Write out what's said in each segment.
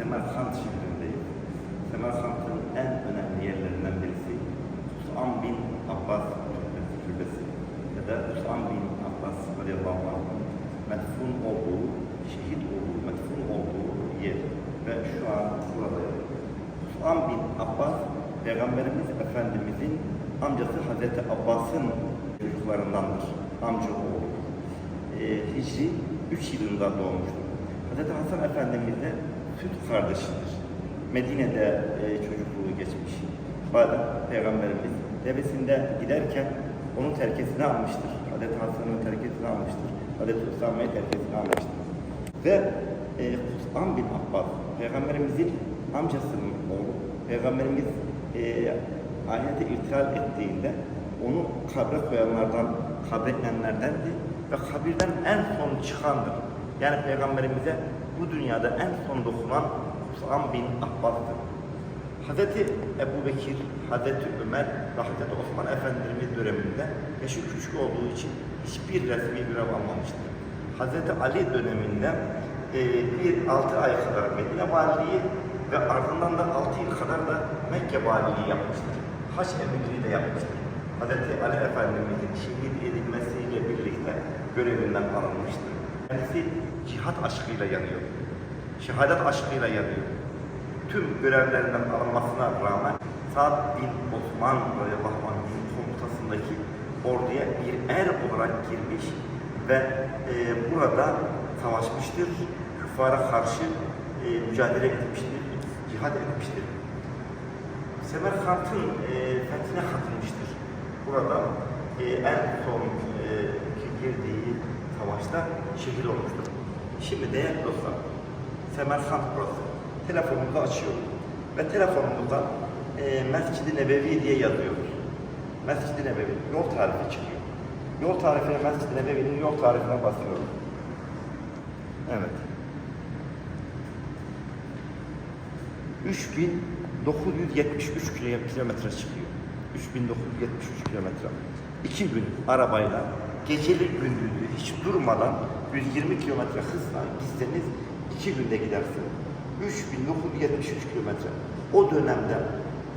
Semerkant şehrindeyim. Semerkant'ın en önemli yerlerinden birisi Usam bin Abbas Türbesi, Türbesi ya da Usam bin Abbas radıyallahu anh'ın metfun olduğu, şehit olduğu, metfun olduğu yer ve şu an buradayım. Usam bin Abbas Peygamberimiz Efendimizin amcası Hazreti Abbas'ın çocuklarındandır. Amca oğlu. Ee, Hicri 3 yılında doğmuştur. Hazreti Hasan Efendimiz süt kardeşidir. Medine'de e, çocukluğu geçmiş. Bazen Peygamberimiz devesinde giderken onun terkesini almıştır. Hazreti Hasan'ın terkesini almıştır. Hazreti Üsame'yi terkesini almıştır. Ve e, Kus'an bin Abbas, Peygamberimizin amcasının oğlu, Peygamberimiz e, ahirete irtihal ettiğinde onu kabre koyanlardan, kabretlenlerdendi ve kabirden en son çıkandır. Yani Peygamberimize bu dünyada en son dokunan Kus'an bin Abbas'tır. Hazreti Ebu Bekir, Hazreti Ömer ve Osman Efendimiz döneminde yaşı küçük olduğu için hiçbir resmi görev almamıştır. Hazreti Ali döneminde e, bir altı ay kadar Medine valiliği ve ardından da altı yıl kadar da Mekke valiliği yapmıştır. Haç emirliği de yapmıştır. Hazreti Ali Efendimizin şehit edilmesiyle birlikte görevinden alınmıştır. Kendisi cihat aşkıyla yanıyor. Şehadet aşkıyla yanıyor tüm görevlerinden alınmasına rağmen Sa'd bin Osman radıyallahu anh'ın komutasındaki orduya bir er olarak girmiş ve e, burada savaşmıştır. Küffara karşı e, mücadele etmiştir, cihad etmiştir. Semerkant'ın e, fethine katılmıştır. Burada e, en son e, girdiği savaşta şehit olmuştur. Şimdi değerli dostlar, Semerkant burası. Telefonumuzu açıyoruz ve telefonumuzdan e, Mescid-i Nebevi diye yazıyoruz. Mescid-i Nebevi yol tarifi çıkıyor. Yol tarifine Mescid-i Nebevi'nin yol tarifine basıyoruz. Evet. 3973 kilo- kilometre çıkıyor. 3973 kilometre. İki gün arabayla geceli gündüzlü hiç durmadan 120 kilometre hızla gitseniz iki günde gidersiniz. 3973 kilometre. O dönemde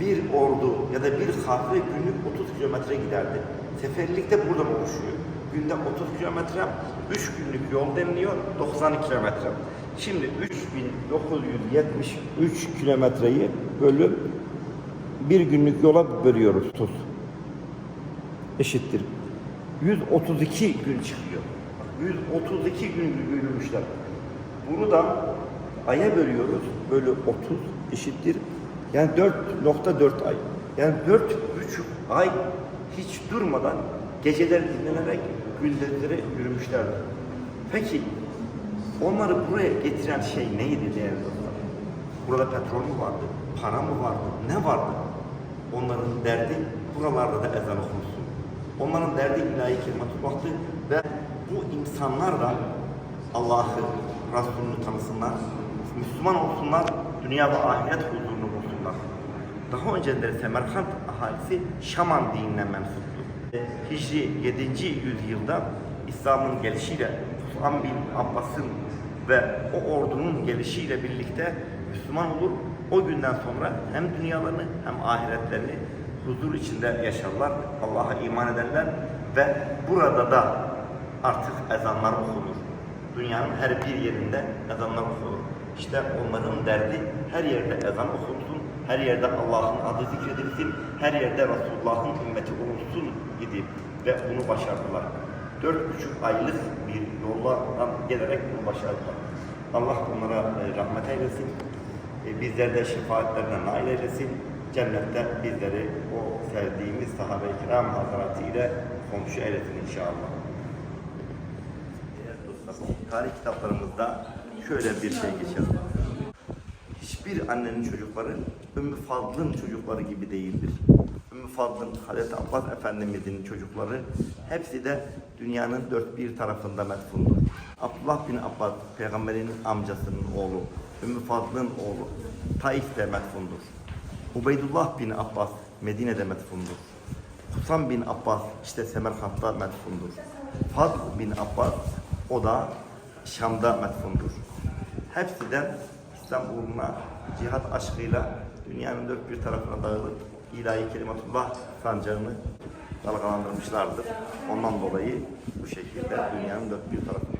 bir ordu ya da bir kafile günlük 30 kilometre giderdi. Seferlik de buradan oluşuyor. Günde 30 kilometre, 3 günlük yol deniliyor, 90 kilometre. Şimdi 3973 kilometreyi bölüp bir günlük yola bölüyoruz tuz. Eşittir. 132 gün çıkıyor. 132 gün yürümüşler. Bunu da aya bölüyoruz. Bölü 30 eşittir. Yani 4.4 ay. Yani 4,5 ay hiç durmadan geceler dinlenerek gündüzleri yürümüşlerdi. Peki onları buraya getiren şey neydi değerli dostlar? Burada petrol mü vardı? Para mı vardı? Ne vardı? Onların derdi buralarda da ezan okunsun. Onların derdi ilahi kelimetullah'tı ve bu insanlar da Allah'ı, Resulünü tanısınlar, Müslüman olsunlar, dünya ve ahiret huzurunu bulsunlar. Daha önceleri Semerkant ahalisi Şaman dinine mensuptu. Hicri 7. yüzyılda İslam'ın gelişiyle Osman bin Abbas'ın ve o ordunun gelişiyle birlikte Müslüman olur. O günden sonra hem dünyalarını hem ahiretlerini huzur içinde yaşarlar. Allah'a iman ederler ve burada da artık ezanlar okunur. Dünyanın her bir yerinde ezanlar okunur. İşte onların derdi her yerde ezan okunsun, her yerde Allah'ın adı zikredilsin, her yerde Resulullah'ın ümmeti olunsun idi ve bunu başardılar. Dört buçuk aylık bir yoldan gelerek bunu başardılar. Allah onlara e, rahmet eylesin. E, Bizler de şefaatlerine nail eylesin. Cennette bizleri o sevdiğimiz sahabe-i kiram hazretleri ile komşu eylesin inşallah. Tarih kitaplarımızda şöyle bir şey geçer. Hiçbir annenin çocukları Ümmü Fadl'ın çocukları gibi değildir. Ümmü Fadl'ın, Hazreti Abbas Efendimizin çocukları hepsi de dünyanın dört bir tarafında metfundur. Abdullah bin Abbas, peygamberin amcasının oğlu, Ümmü Fadl'ın oğlu, Taif'te metfundur. Ubeydullah bin Abbas, Medine'de metfundur. Kusam bin Abbas, işte Semerkant'ta metfundur. Fadl bin Abbas, o da Şam'da metfundur. Hepsi de İslam uğruna cihat aşkıyla dünyanın dört bir tarafına dağılıp ilahi kelimatullah sancağını dalgalandırmışlardır. Ondan dolayı bu şekilde dünyanın dört bir tarafında.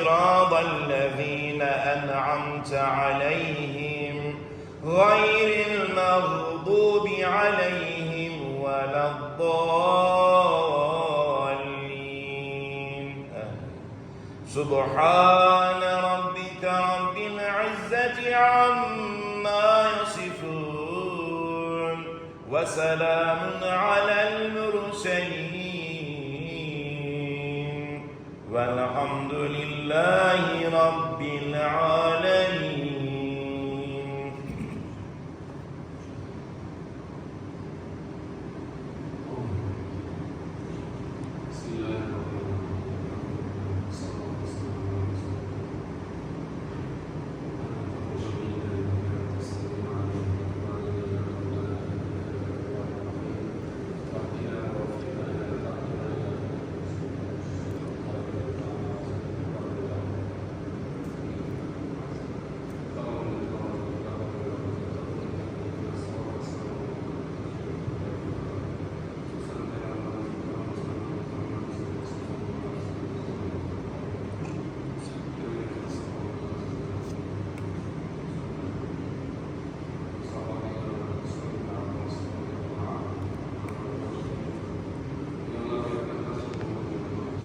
صراط الذين أنعمت عليهم غير المغضوب عليهم ولا الضالين. سبحان ربك رب العزة عما يصفون وسلام على المرسلين. والحمد لله لله رب العالمين.